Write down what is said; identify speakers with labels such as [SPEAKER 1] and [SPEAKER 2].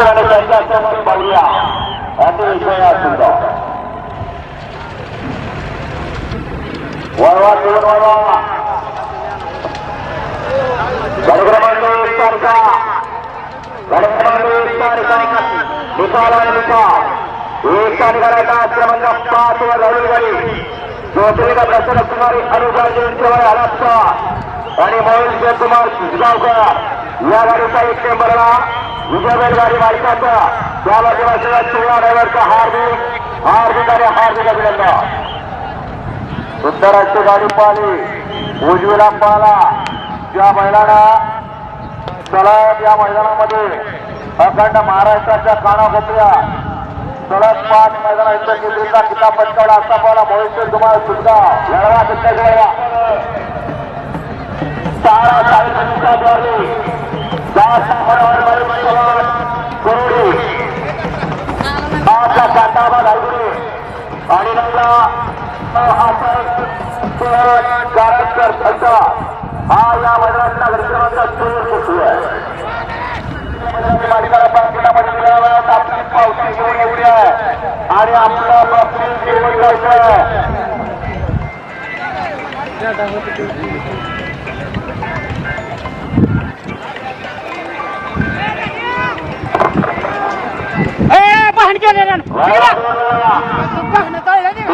[SPEAKER 1] आणि त्यांच्यासमोर बघूया अति वळवा दोन वळवा एक तारखा गडग्रमांडो एक तारखा निकाल निकाल एक तारखेला क्रमांक पाच वर राहुल गाडी ज्योतिर्लिंग प्रसन्न कुमारी अनुजा जयंतीवर हरप्पा आणि जयकुमार या गाडीचा एक नंबरला विजयबेल गाडी मालकाचा. त्या माध्यमाच्या सोळा ड्रायव्हरचा हार्दिक हार्दिक आणि हार्दिक अभिनंदन. सुंदर अशी गाडी पाहिली. उजवीला पाहिला. त्या महिलांना सलग या मैदानामध्ये. अखंड महाराष्ट्राच्या कानाकोपऱ्या. सलग पाच मैदानाचा केंद्रीचा किताब पटकावला. असता पाहिला मोहित कुमार सुद्धा. लढवा तिथल्या चारा साडेपाचच्याद्वारे जास्त आपला काटाबा घालगुडे आणि नंदा गारटकर हा या मैदानातला कार्यक्रमाचा चोर सुटू आहे. आपली पावती घेऊन एवढी आहे आणि आपलं बक्षीस घेऊन जायचं आहे
[SPEAKER 2] पाहणी केले पाहणं तळलं
[SPEAKER 1] नाही